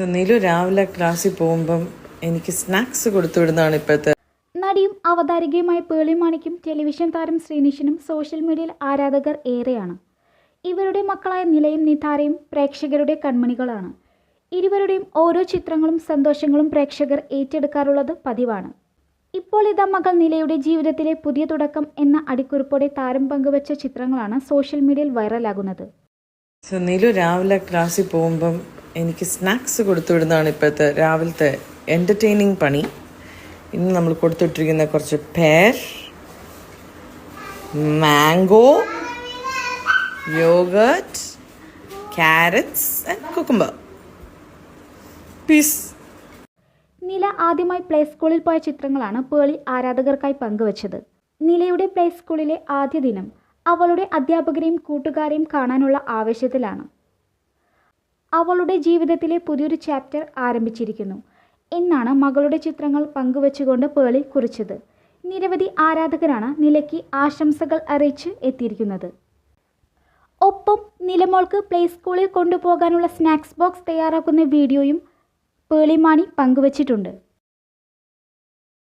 So Neelu രാവിലെ ക്ലാസ്സിൽ പോകുമ്പം എനിക്ക് സ്നാക്സ് കൊടുത്തു വിടുന്നതാണ് ഇപ്പോഴത്തെ നടിയും അവതാരികയുമായ പേളി മാണിക്കും ടെലിവിഷൻ താരം ശ്രീനിഷിനും സോഷ്യൽ മീഡിയയിൽ ആരാധകർ ഏറെയാണ്. ഇവരുടെ മക്കളായ നിലയും നിതാരയും പ്രേക്ഷകരുടെ കൺമണികളാണ്. ഇരുവരുടെയും ഓരോ ചിത്രങ്ങളും സന്തോഷങ്ങളും പ്രേക്ഷകർ ഏറ്റെടുക്കാറുള്ളത് പതിവാണ്. ഇപ്പോൾ ഇതാ മകൾ നിലയുടെ ജീവിതത്തിലെ പുതിയ തുടക്കം എന്ന അടിക്കുറിപ്പോടെ താരം പങ്കുവച്ച ചിത്രങ്ങളാണ് സോഷ്യൽ മീഡിയയിൽ വൈറലാകുന്നത്. നീലു രാവിലെ ക്ലാസ്സിൽ പോകുമ്പം എനിക്ക് സ്നാക്സ് കൊടുത്തു വിടുന്നതാണ് ഇപ്പോഴത്തെ രാവിലത്തെ എന്റർടൈനിങ് പണി. ഇന്ന് നമ്മൾ കൊടുത്തുവിട്ടിരിക്കുന്ന കുറച്ച് പേർ mango yogurt carrots and cucumber piece Nila ആദ്യമായി പ്ലേ സ്കൂളിൽ പോയ ചിത്രങ്ങളാണ് പേളി ആരാധകർക്കായി പങ്കുവച്ചത്. നിലയുടെ പ്ലേ സ്കൂളിലെ ആദ്യ ദിനം അവളുടെ അധ്യാപകരെയും കൂട്ടുകാരെയും കാണാനുള്ള ആവേശത്തിലാണ്. അവളുടെ ജീവിതത്തിലെ പുതിയൊരു ചാപ്റ്റർ ആരംഭിച്ചിരിക്കുന്നു. എന്നാണ് മകളുടെ ചിത്രങ്ങൾ പങ്കുവച്ചുകൊണ്ട് പേളി കുറിച്ചത്. നിരവധി ആരാധകരാണ് നിലയ്ക്ക് ആശംസകൾ അറിയിച്ച് എത്തിയിരിക്കുന്നത്. ഒപ്പം നിലമോൾക്ക് പ്ലേ സ്കൂളിൽ കൊണ്ടുപോകാനുള്ള സ്നാക്സ് ബോക്സ് തയ്യാറാക്കുന്ന വീഡിയോയും പേളിമാണി പങ്കുവച്ചിട്ടുണ്ട്.